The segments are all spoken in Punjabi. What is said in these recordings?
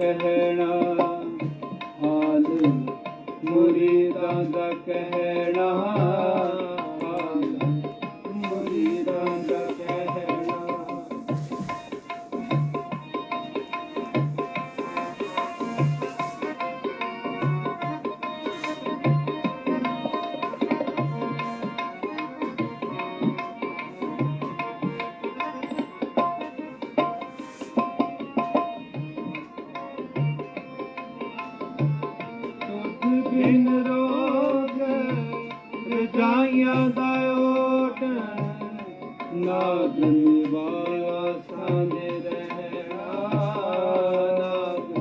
ਕਹਿਣਾ ਹਾਲ ਮੁਰੀਦਾਂ ਦਾ ਕਹਿਣਾ ਰਜਾਈਆਂ ਦਾ ਓਟ ਨਾਗ ਨਿਵਾਸਾਂ ਦੇ ਰਹਿਣਾ। ਨਾਗ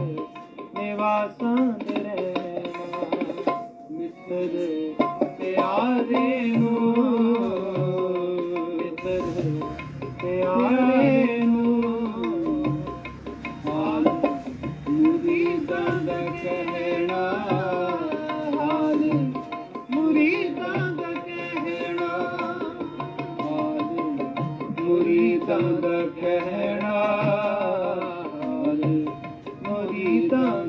ਨਿਵਾਸਾਂ ਦੇ ਰਹਿਣਾ। ਮਿੱਤਰ ਮੁਰੀਦਾਂ ਦਾ ਕਹਿਣਾ ਹਾਲ ਮੁਰੀਦਾਂ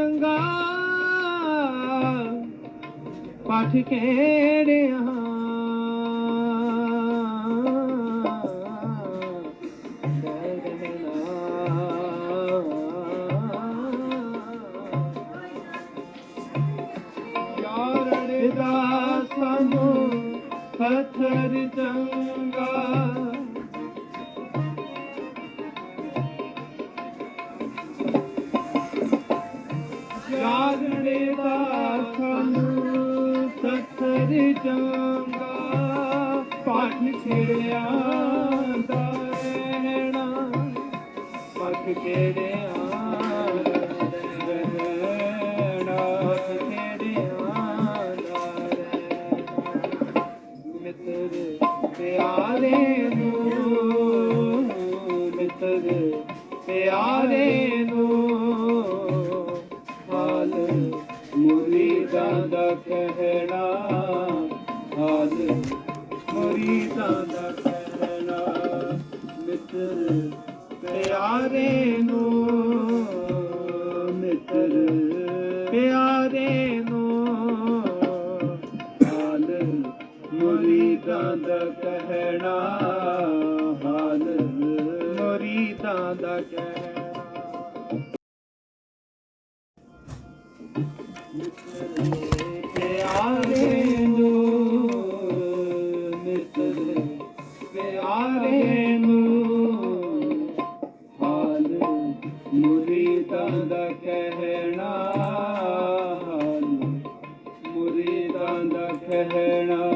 ਚੰਗਾ ਪਾਠ ਖੇੜਿਆ ਯਾਰ ਸਾਨੂੰ ਸਥਰ ਚੰਗਾ ਜਾਗਣੇ ਦਾ ਸਾਨੂੰ ਸੱਥਰ ਚੰਗਾ ਪਾਠ ਖੇੜਿਆ ਦਾ ਰਹਿਣਾ ਪਾਠ ਖੇੜਿਆ ਪਿਆਰੇ ਕਹਿਣਾ, ਹਾਲ ਮੁਰੀਦਾਂ ਦਾ ਕਹਿਣਾ। ਮਿੱਤਰ ਪਿਆਰੇ ਨੂੰ, ਮਿੱਤਰ ਪਿਆਰੇ ਨੂੰ, ਹਾਲ ਮੁਰੀਦਾਂ ਦਾ ਕਹਿਣਾ, ਹਾਲ ਮੁਰੀਦਾਂ ਦਾ ਕਹਿਣਾ। ਪਿਆਰੇ ਪਿਆਰੇ ਨੂੰ ਹਾਲ ਮੁਰੀਦਾਂ ਦਾ ਹਾਲ ਮੁਰੀਦਾਂ ਦਾ ਕਹਿਣਾ ਹਾਲ ਮੁਰੀਦਾਂ ਦਾ ਕਹਿਣਾ।